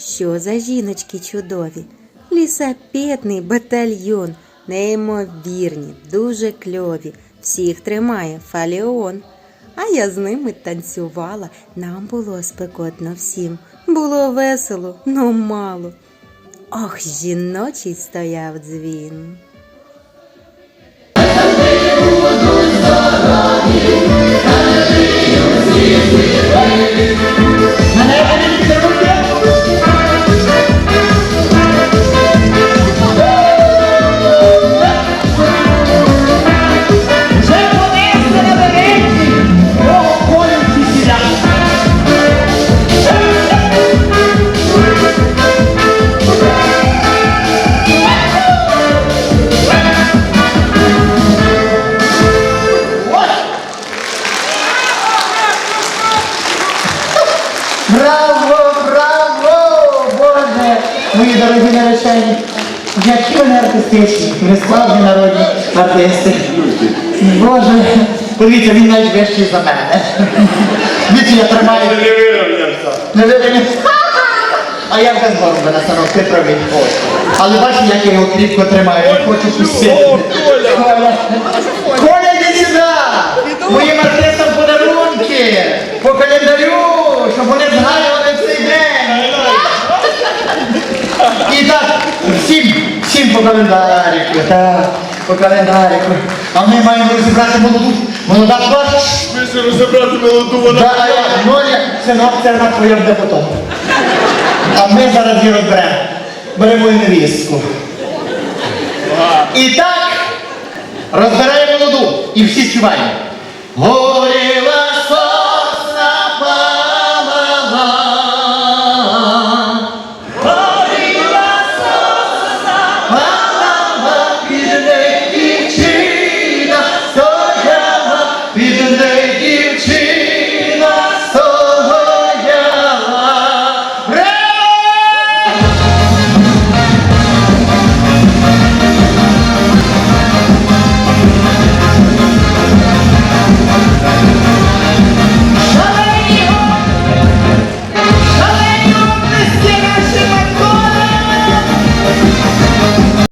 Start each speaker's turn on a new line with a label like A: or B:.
A: Що за жіночки чудові? Лісапетний батальйон, неймовірні, дуже кльові. Всіх тримає фаліон. А я з ними танцювала, нам було спекотно всім. Було весело, но мало. Ох, жіночий стояв дзвін.
B: Браво, браво, Боже! Мої дорогі наречені, які вони артистичні, ви справді народні артисти. Боже, подивіться, він навіть вищий за мене. Дивіться, я тримаю.
C: Не
B: видно. А я вже згору би настанов, ти правий. Але бачиш, як я його кріпко тримаю, не хочу пустити.
C: Коля!
B: Коля! Коля, йди сюди! Моїм артистам подарунки! По календарю, щоб вони згадували цей день! І так, всім, всім по календарику, так, по календарику. А ми маємо розібрати молоду, молода плащ.
C: Ми ще розібрати молоду вона.
B: Да, а я, Ноля, синок, це на твоє буде. А ми зараз її розберемо. Беремо і невістку. І так, розбираємо молоду. І всі співаємо.